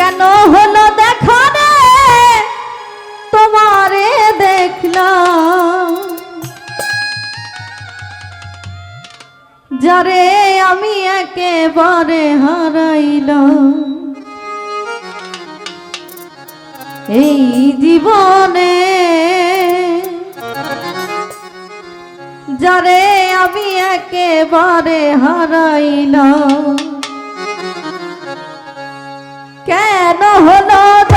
কেন হলো দেখো রে তোমারে দেখলাম। যারে আমি একেবারে হারাইল এই জীবনে যারে আমি একেবারে হারাইলাম। কেন হলো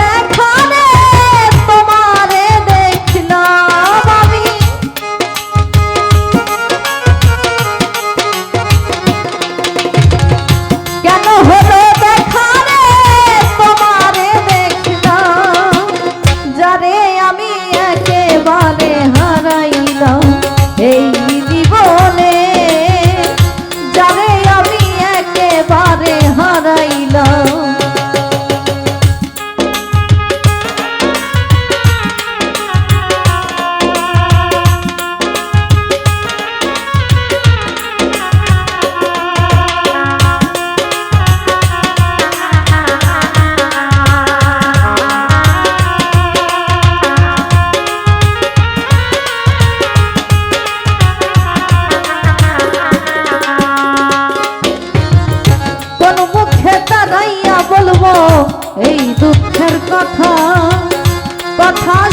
এই দুঃখের কথা। কথা